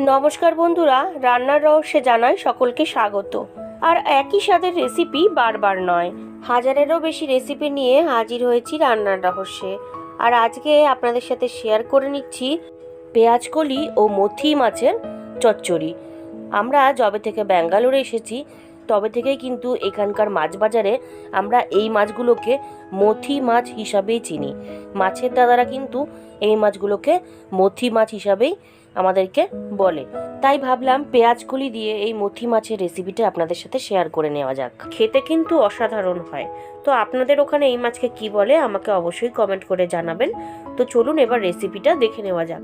নমস্কার বন্ধুরা, রান্নার রহস্যে জানাই সকলকে স্বাগত। আর একই স্বাদের রেসিপি বারবার নয়, হাজারেরও বেশি রেসিপি নিয়ে হাজির হয়েছি রান্নার রহস্যে। আর আজকে আপনাদের সাথে শেয়ার করে নিচ্ছি পেঁয়াজকলি ও মথি মাছের চচ্চড়ি। আমরা যবে থেকে ব্যাঙ্গালোরে এসেছি তবে থেকেই কিন্তু এখানকার মাছ বাজারে আমরা এই মাছগুলোকে মথি মাছ হিসাবেই চিনি। মাছের দাদারা কিন্তু এই মাছগুলোকে মথি মাছ হিসাবেই আমাদেরকে বলে। তাই ভাবলাম পেঁয়াজ পেঁয়াজকলি দিয়ে এই মথি মাছের রেসিপিটা আপনাদের সাথে শেয়ার করে নেওয়া যাক। খেতে কিন্তু অসাধারণ হয়। তো আপনাদের ওখানে এই মাছকে কি বলে আমাকে অবশ্যই কমেন্ট করে জানাবেন। তো চলুন এবার রেসিপিটা দেখে নেওয়া যাক।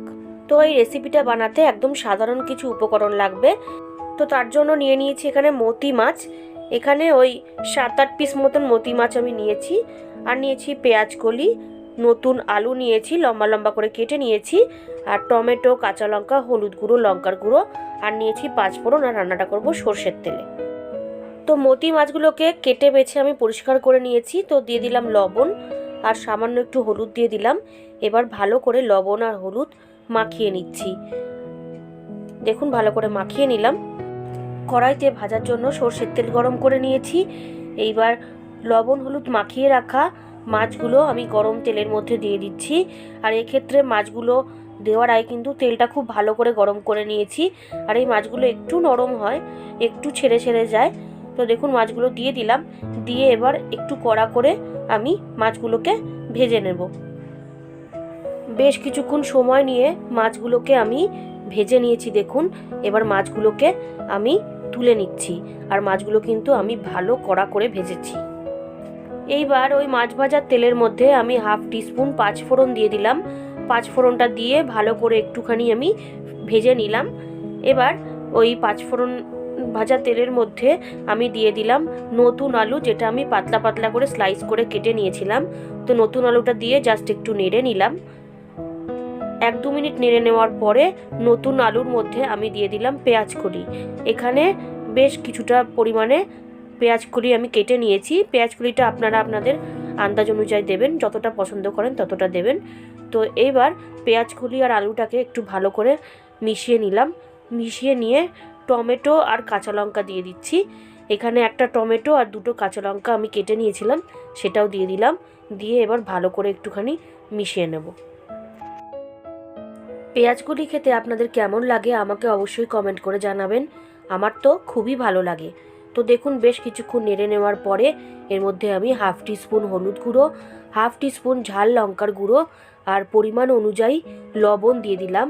তো এই রেসিপিটা বানাতে একদম সাধারণ কিছু উপকরণ লাগবে। তো তার জন্য নিয়ে নিয়েছি এখানে মতি মাছ। এখানে ওই সাত আট পিস মতন মতি মাছ আমি নিয়েছি। আর নিয়েছি পেঁয়াজ কলি, নতুন আলু নিয়েছি, লম্বা লম্বা করে কেটে নিয়েছি। আর টমেটো, কাঁচা লঙ্কা, হলুদ গুঁড়ো, লঙ্কার গুঁড়ো। আর নিয়েছি পাঁচফোড়ন আর রান্নাটা করব সর্ষের তেলে। তো মতি মাছগুলোকে কেটে বেছে আমি পরিষ্কার করে নিয়েছি। তো দিয়ে দিলাম লবণ আর সামান্য একটু হলুদ দিয়ে দিলাম। এবার ভালো করে লবণ আর হলুদ মাখিয়ে নিচ্ছি। দেখুন ভালো করে মাখিয়ে নিলাম। কড়াইতে ভাজার জন্য সর্ষের তেল গরম করে নিয়েছি। এইবার লবণ হলুদ মাখিয়ে রাখা মাছগুলো আমি গরম তেলের মধ্যে দিয়ে দিচ্ছি। আর এক্ষেত্রে মাছগুলো দেওয়ার আগে কিন্তু তেলটা খুব ভালো করে গরম করে নিয়েছি। আর এই মাছগুলো একটু নরম হয়, একটু ছেড়ে ছেড়ে যায়। তো দেখুন মাছগুলো দিয়ে দিলাম। দিয়ে এবার একটু কড়া করে আমি মাছগুলোকে ভেজে নেব। বেশ কিছুক্ষণ সময় নিয়ে মাছগুলোকে আমি ভেজে নিয়েছি দেখুন। এবার মাছগুলোকে আমি তুলে নিচ্ছি, আর মাছগুলো কিন্তু আমি ভালো কড়া করে ভেজেছি। এইবার ওই মাছ ভাজার তেলের মধ্যে আমি হাফ টিস্পুন পাঁচ ফোড়ন দিয়ে দিলাম। পাঁচ ফোড়নটা দিয়ে ভালো করে একটুখানি আমি ভেজে নিলাম। এবার ওই পাঁচ ফোড়ন ভাজা তেলের মধ্যে আমি দিয়ে দিলাম নতুন আলু, যেটা আমি পাতলা পাতলা করে স্লাইস করে কেটে নিয়েছিলাম। তো নতুন আলুটা দিয়ে জাস্ট একটু নেড়ে নিলাম। এক দু মিনিট নেড়ে নেওয়ার পরে নতুন আলুর মধ্যে আমি দিয়ে দিলাম পেঁয়াজ কলি এখানে বেশ কিছুটা পরিমাণে পেঁয়াজ কলি আমি কেটে নিয়েছি। পেঁয়াজ কলিটা আপনারা আপনাদের আন্দাজ অনুযায়ী দেবেন, যতটা পছন্দ করেন ততটা দেবেন। তো এইবার পেঁয়াজ কলি আর আলুটাকে একটু ভালো করে মিশিয়ে নিলাম। মিশিয়ে নিয়ে টমেটো আর কাঁচা লঙ্কা দিয়ে দিচ্ছি। এখানে একটা টমেটো আর দুটো কাঁচা লঙ্কা আমি কেটে নিয়েছিলাম, সেটাও দিয়ে দিলাম। দিয়ে এবার ভালো করে একটুখানি মিশিয়ে নেব। পেঁয়াজগুলি খেতে আপনাদের কেমন লাগে আমাকে অবশ্যই কমেন্ট করে জানাবেন। আমার তো খুবই ভালো লাগে। তো দেখুন, বেশ কিছুক্ষণ নেড়ে নেওয়ার পরে এর মধ্যে আমি হাফ টিস্পুন হলুদ গুঁড়ো, হাফ টিস্পুন ঝাল লঙ্কার গুঁড়ো আর পরিমাণ অনুযায়ী লবণ দিয়ে দিলাম।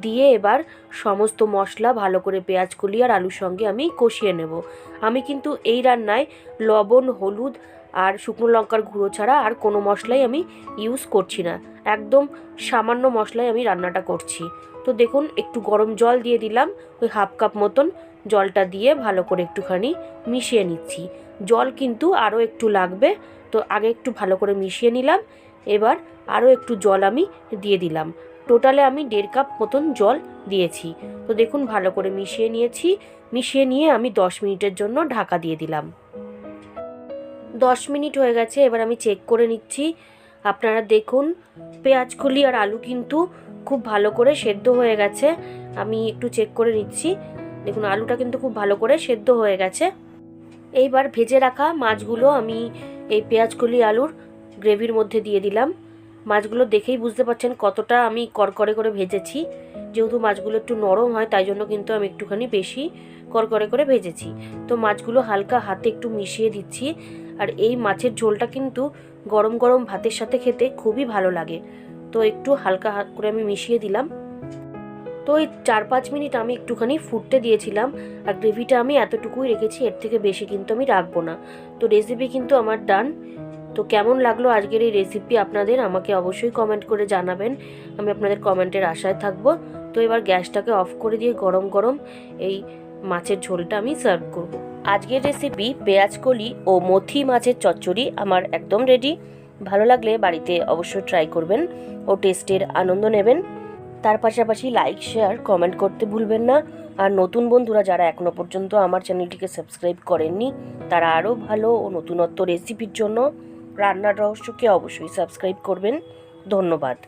দিয়ে এবার সমস্ত মশলা ভালো করে পেঁয়াজ কলি আর আলুর সঙ্গে আমি কষিয়ে নেব। আমি কিন্তু এই রান্নায় লবণ, হলুদ আর শুকনো লঙ্কার গুঁড়ো ছাড়া আর কোনো মশলাই আমি ইউজ করছি না। একদম সামান্য মশলাই আমি রান্নাটা করছি। তো দেখুন, একটু গরম জল দিয়ে দিলাম, ওই হাফ কাপ মতন জলটা দিয়ে ভালো করে একটুখানি মিশিয়ে নিচ্ছি। জল কিন্তু আরও একটু লাগবে, তো আগে একটু ভালো করে মিশিয়ে নিলাম, এবার আরও একটু জল আমি দিয়ে দিলাম। টোটালে আমি দেড় কাপ মতন জল দিয়েছি। তো দেখুন, ভালো করে মিশিয়ে নিয়েছি, মিশিয়ে নিয়ে আমি দশ মিনিটের জন্য ঢাকা দিয়ে দিলাম। দশ মিনিট হয়ে গেছে, এবার আমি চেক করে নিচ্ছি। আপনারা দেখুন, পেঁয়াজ কলি আর আলু কিন্তু খুব ভালো করে সেদ্ধ হয়ে গেছে। আমি একটু চেক করে নিচ্ছি। দেখুন, আলুটা কিন্তু খুব ভালো করে সেদ্ধ হয়ে গেছে। এইবার ভেজে রাখা মাছগুলো আমি এই পেঁয়াজ কলি আলুর গ্রেভির মধ্যে দিয়ে দিলাম। মাছগুলো দেখেই বুঝতে পারছেন কতটা আমি করকরে করে ভেজেছি। যেহেতু মাছগুলো একটু নরম হয়, তাই জন্য কিন্তু আমি একটুখানি বেশি করকরে করে ভেজেছি। তো মাছগুলো হালকা হাতে একটু মিশিয়ে দিচ্ছি। আর এই মাছের ঝোলটা কিন্তু গরম গরম ভাতের সাথে খেতে খুবই ভালো লাগে। তো একটু হালকা হাত করে আমি মিশিয়ে দিলাম। তো ওই চার পাঁচ মিনিট আমি একটুখানি ফুটতে দিয়েছিলাম। আর গ্রেভিটা আমি এতটুকুই রেখেছি, এর থেকে বেশি কিন্তু আমি রাখব না। তো রেসিপি কিন্তু আমার ডান তো কেমন লাগল আজকের এই রেসিপি আপনাদের? আমাকে অবশ্যই কমেন্ট করে জানাবেন। আমি আপনাদের কমেন্টের আশায় থাকব। তো এবার গ্যাসটাকে অফ করে দিয়ে গরম গরম এই মাছের ঝোলটা আমি সার্ভ করব। আজকের রেসিপি পেঁয়াজ কলি ও মথি মাছের চচ্চড়ি আমার একদম রেডি ভালো লাগলে বাড়িতে অবশ্যই ট্রাই করবেন ও টেস্টের আনন্দ নেবেন। তার পাশাপাশি লাইক শেয়ার কমেন্ট করতে ভুলবেন না। আর নতুন বন্ধুরা যারা এখনও পর্যন্ত আমার চ্যানেলটিকে সাবস্ক্রাইব করেননি, তারা আরও ভালো ও নতুনত্ব রেসিপির জন্য রান্নার রহস্যকে অবশ্যই সাবস্ক্রাইব করবেন। ধন্যবাদ।